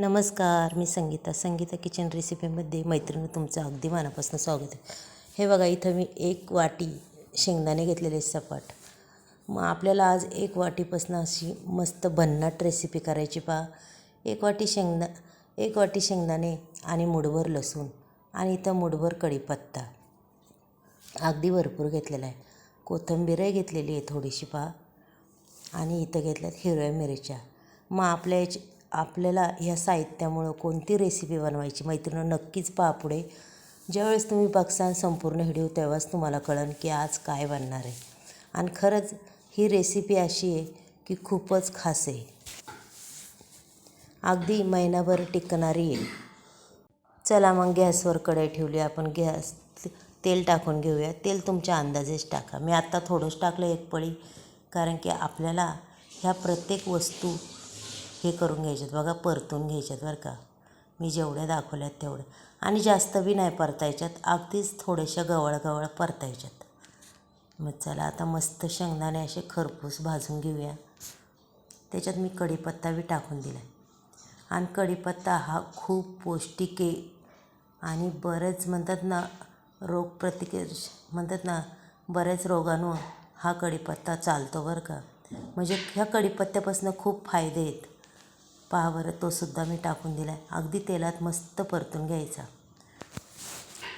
नमस्कार मी संगीता. संगीता किचन रेसिपीमध्ये मैत्रिणी तुमचं अगदी मनापासून स्वागत आहे. हे बघा इथं मी एक वाटी शेंगदाणे घेतलेले सपाट. मग आपल्याला आज एक वाटीपासून अशी मस्त भन्नाट रेसिपी करायची पहा. एक वाटी शेंगदा एक वाटी शेंगदाणे आणि मुठभर लसूण आणि इथं मुठभर कढीपत्ता. अगदी भरपूर घेतलेला आहे. कोथिंबीरही घेतलेली आहे थोडीशी पहा. आणि इथं घेतल्यात हिरव्या मिरच्या. मग आपल्या याची आपल्याला ह्या साहित्यामुळं कोणती रेसिपी बनवायची? मैत्रिणं नक्कीच पहा पुढे. ज्यावेळेस तुम्ही बघसान संपूर्ण व्हिडिओ तेव्हाच तुम्हाला कळन की आज काय बनणार आहे. आणि खरंच ही रेसिपी अशी आहे की खूपच खास आहे. अगदी महिनाभर टिकणारी आहे. चला मग गॅसवर कढई ठेवली. आपण गॅस तेल टाकून घेऊया. तेल तुमच्या अंदाजेच टाका. मी आत्ता थोडंच टाकलं एक पळी कारण की आपल्याला ह्या प्रत्येक वस्तू हे करून घ्यायच्यात बघा परतून घ्यायच्यात बरं का. मी जेवढ्या दाखवल्यात तेवढ्या आणि जास्त बी नाही परतायच्यात अगदीच थोड्याशा गवळ गवळ परतायच्यात. मग चला आता मस्त शेंगदाणे असे खरपूस भाजून घेऊया. त्याच्यात मी कढीपत्ता बी टाकून दिला आणि कढीपत्ता हा खूप पौष्टिक आहे. आणि बरेच म्हणतात ना रोग प्रतिकार म्हणतात ना बऱ्याच रोगांवर हा कढीपत्ता चालतो बरं का. म्हणजे ह्या कढीपत्त्यापासून खूप फायदे आहेत. पहा बरं तोसुद्धा मी टाकून दिला आहे अगदी तेलात मस्त परतून घ्यायचा.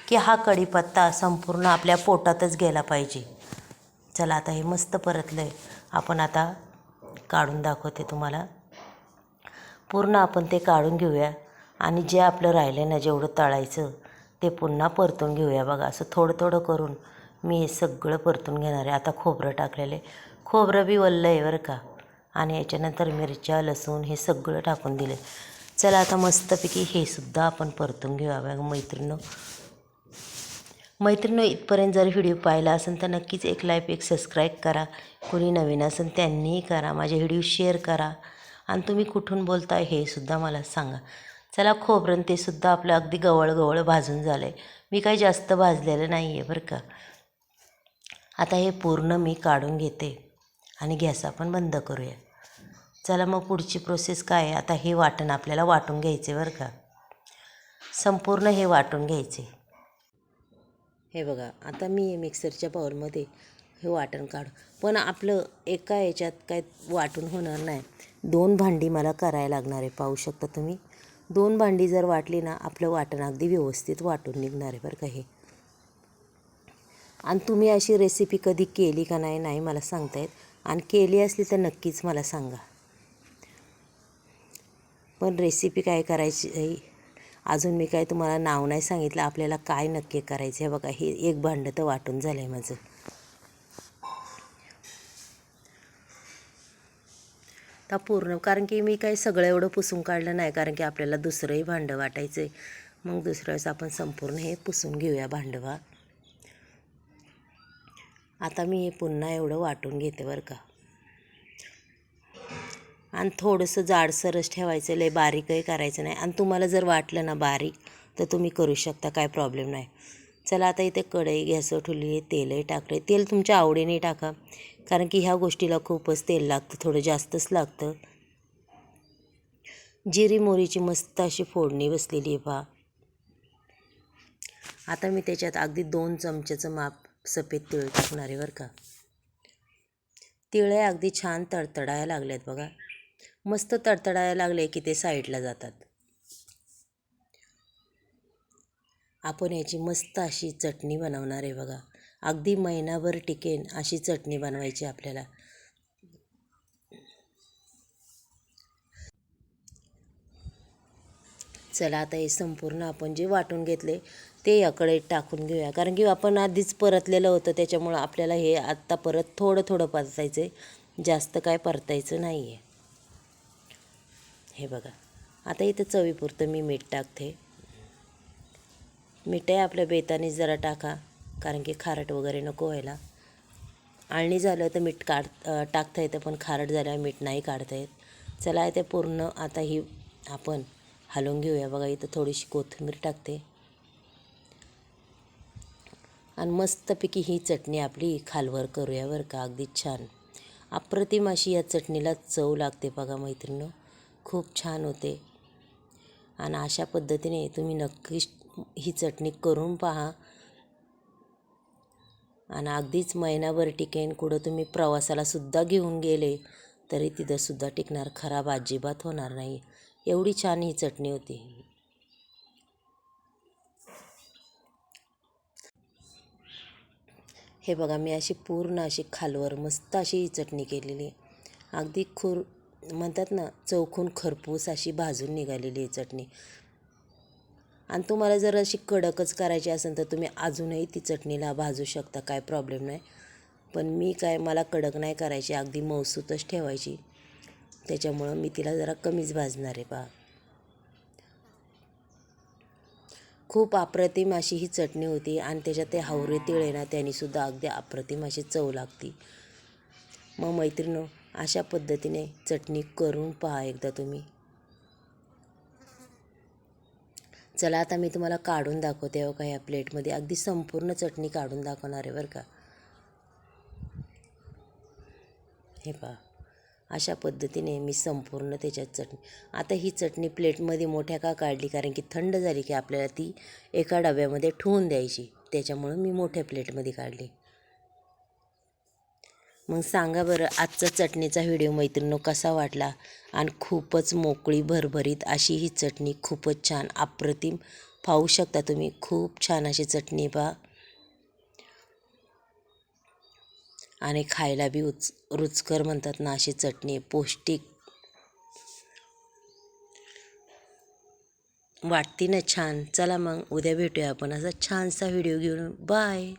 की हा कढीपत्ता संपूर्ण आपल्या पोटातच गेला पाहिजे. चला आता हे मस्त परतलं आहे आपण आता काढून दाखवते तुम्हाला. पूर्ण आपण ते काढून घेऊया. आणि जे आपलं राहिलं ना जेवढं तळायचं ते पुन्हा परतून घेऊया बघा. असं थोडं थोडं करून मी हे सगळं परतून घेणार आहे. आता खोबरं टाकलेलं आहे. खोबरं बी वल्लं आहे बरं का. आणि याच्यानंतर मिरच्या लसूण हे सगळं टाकून दिले. चला आता मस्तपैकी हे सुद्धा आपण परतून घेऊया बघा मैत्रिणी मैत्रिणी इथपर्यंत जर व्हिडिओ पाहिला असेल तर नक्कीच एक लाईक एक सबस्क्राईब करा. कोणी नवीन असेल त्यांनीही करा. माझे व्हिडिओ शेअर करा. आणि तुम्ही कुठून बोलताय हे सुद्धा मला सांगा. चला खोबरं ते सुद्धा आपलं अगदी गवळ गवळ भाजून झालं आहे मी काही जास्त भाजलेलं नाही आहे बरं का. आता हे पूर्ण मी काढून घेते. आणि गॅस आपण बंद करूया. चला मग पुढची प्रोसेस काय आहे? आता हे वाटण आपल्याला वाटून घ्यायचे बरं का. संपूर्ण हे वाटून घ्यायचे हे बघा आता मी मिक्सरच्या बाउलमध्ये हे वाटण काढू. पण आपलं एका याच्यात काय वाटून होणार नाही. दोन भांडी मला करायला लागणार आहे. पाहू शकता तुम्ही? दोन भांडी जर वाटली ना आपलं वाटण अगदी व्यवस्थित वाटून निघणार आहे बरं का हे. आणि तुम्ही अशी रेसिपी कधी केली का नाही नाही मला सांगता येत. आणि केली असली तर नक्कीच मला सांगा. पण रेसिपी काय करायची अजून मी काय तुम्हाला नाव नाही सांगितलं आपल्याला काय नक्की करायचं आहे बघा हे एक भांडं तर वाटून झालं आहे माझं. तर पूर्ण कारण की मी काय सगळं एवढं पुसून काढलं नाही कारण की आपल्याला दुसरंही भांडं वाटायचं आहे मग दुसऱ्या वेळेस आपण संपूर्ण हे पुसून घेऊया भांडवा आता मी हे पुन्हा एवढं वाटून घेते बरं का. आणि थोडंसं जाडसरच ठेवायचं लय बारीकही करायचं नाही. आणि तुम्हाला जर वाटलं ना बारीक तर तुम्ही करू शकता काय प्रॉब्लेम नाही. चला आता इथे कढई गॅसवर ठेवली आहे तेलही टाकले तेल तुमच्या आवडीने टाका कारण की ह्या गोष्टीला खूपच तेल लागतं थोडं जास्तच लागतं. जिरी मोरीची मस्त अशी फोडणी बसलेली आहे पहा. आता मी त्याच्यात अगदी दोन चमच्याचं माप सफेद तिळ टाकणार आहे बरं का. तिळे अगदी छान तडतडायला लागल्यात बघा. मस्त तडतडायला लागले की ते साईडला जातात. आपण याची मस्त अशी चटणी बनवणार आहे बघा. अगदी महिनाभर टिकेन अशी चटणी बनवायची आपल्याला. चला आता हे संपूर्ण आपण जे वाटून घेतले ते याकडे टाकून घेऊया. कारण की आपण आधीच परतलेलं होतं त्याच्यामुळं आपल्याला हे आत्ता परत थोडं थोडं परतायचं आहे जास्त काय परतायचं नाही आहे हे बघा. आता इथं चवीपुरतं मी मीठ टाकते. मीठही आपल्या बेताने जरा टाका कारण की खारट वगैरे नको व्हायला. आळणी झालं तर मीठ काढ टाकता येतं पण खारट झाल्यावर मीठ नाही काढता येत. चला ते पूर्ण आता ही आपण हलवून घेऊया. बघा इथं थोडीशी कोथिंबीर टाकते. आणि मस्तपैकी ही चटणी आपली खालवर करूया बरं का अगदी छान. अप्रतिम अशी या चटणीला चव लागते बघा मैत्रिणीनं. खूप छान होते. आणि अशा पद्धतीने तुम्ही नक्कीच ही चटणी करून पहा. आणि अगदीच महिनाभर टिकेन कुठं तुम्ही प्रवासाला सुद्धा घेऊन गेले तरी तिथंसुद्धा टिकणार खराब अजिबात होणार नाही. एवढी छान ही चटणी होती. हे बघा मी अशी पूर्ण अशी खालवर मस्त अशी ही चटणी केलेली. आहे अगदी खुर म्हणतात ना चौखून खरपूस अशी भाजून निघालेली आहे चटणी. आणि तुम्हाला जर अशी कडकच करायची असेल तर तुम्ही अजूनही ती चटणीला भाजू शकता काय प्रॉब्लेम नाही. पण मी काय मला कडक नाही करायची अगदी मौसूतच ठेवायची. त्याच्यामुळं मी तिला जरा कमीच भाजणार आहे पहा. खूप अप्रतिम अशी ही चटणी होती आणि त्याच्यात ते हावरे तिळ आहे ना त्यांनीसुद्धा अगदी अप्रतिम अशी चव लागती. मग मैत्रिणो अशा पद्धतीने चटणी करून पहा एकदा तुम्ही. चला आता मी तुम्हाला काढून दाखवते हो का या प्लेटमध्ये. अगदी संपूर्ण चटणी काढून दाखवणार आहे बरं का. हे पहा. अशा पद्धतीने मी संपूर्ण त्याच्यात चटणी. आता ही चटणी प्लेटमध्ये मोठ्या का काढली? कारण की थंड झाली की आपल्याला ती एका डब्यामध्ये ठेवून द्यायची. त्याच्यामुळं मी मोठ्या प्लेटमध्ये काढली. मग सांगा बरं आजचा चटणीचा व्हिडिओ मैत्रिणी कसा वाटला? आणि खूपच मोकळी भरभरीत अशी ही चटणी खूपच छान अप्रतिम. पाहू शकता तुम्ही खूप छान अशी चटणी पहा. आणि खायला बी उच रुचकर म्हणतात ना अशी चटणी पौष्टिक. वाटती ना छान. चला मग उद्या भेटूया आपण असा छानसा व्हिडिओ घेऊन. बाय.